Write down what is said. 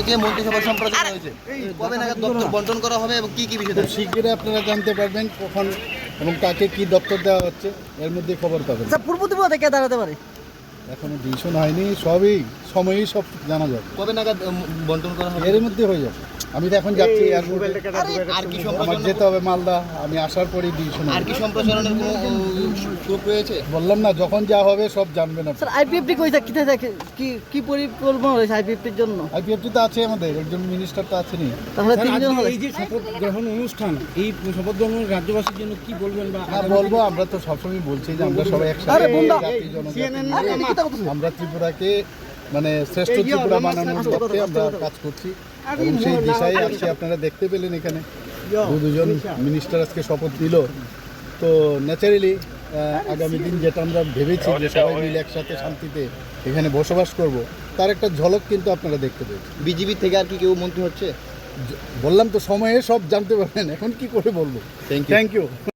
থেকে মন্ত্রিসভা সম্প্রচার হয়েছে। কবে নাগাদ দপ্তর বন্টন করা হবে এবং কি কি বিষয় আপনারা জানতে পারবেন কখন এবং কাকে কি দপ্তর দেওয়া হচ্ছে। এর মধ্যে খবর পাবেন। আচ্ছা পূর্ব দিব কে দাঁড়াতে পারে। এখনও ডিসিশন হয়নি সবই সময়ই সব জানা যাবে। কবে নাগাদ বন্টন করা হবে? এর মধ্যে হয়ে যাবে। আমি তো এখন যাচ্ছি এয়ারপোর্টে আর কি আমার যেতে হবে মালদা আমি আসার পরেই ডিসিশন আর কি সম্প্রসারণের কোনো সুযোগ রয়েছে? বললাম না যখন যা হবে সব জানবেন আপনি স্যার আইপিএফটি কইছে কি থাকে কি কি পরিকল্পনা রয়েছে আইপিএফটির জন্য? আইপিএফটি তো আছে আমাদের একজন মিনিস্টার তো আছেনই। তাহলে তিনজন এই যে শপথ গ্রহণ অনুষ্ঠান এই শপথ গ্রহণ রাজ্যবাসীর জন্য কি বলবেন বা বলব আমরা তো সবসময় বলছি যে আমরা সবাই একসাথে। আমরা ত্রিপুরাকে মানে শ্রেষ্ঠ ত্রিপুরা বানানোর লক্ষ্যে আমরা কাজ করছি। এবং সেই দিশায় আজকে আপনারা দেখতে পেলেন এখানে। দু দুজন মিনিস্টার আজকে শপথ নিল। তো ন্যাচারালি আগামী দিন যেটা আমরা ভেবেছি যে সবাই মিলে একসাথে শান্তিতে এখানে বসবাস করব তার একটা ঝলক কিন্তু আপনারা দেখতে পেয়েছেন। বিজেপি থেকে আর কি কেউ মন্ত্রী হচ্ছে? বললাম তো সময়ে সব জানতে পারবেন এখন কি করে বলব? Thank you thank you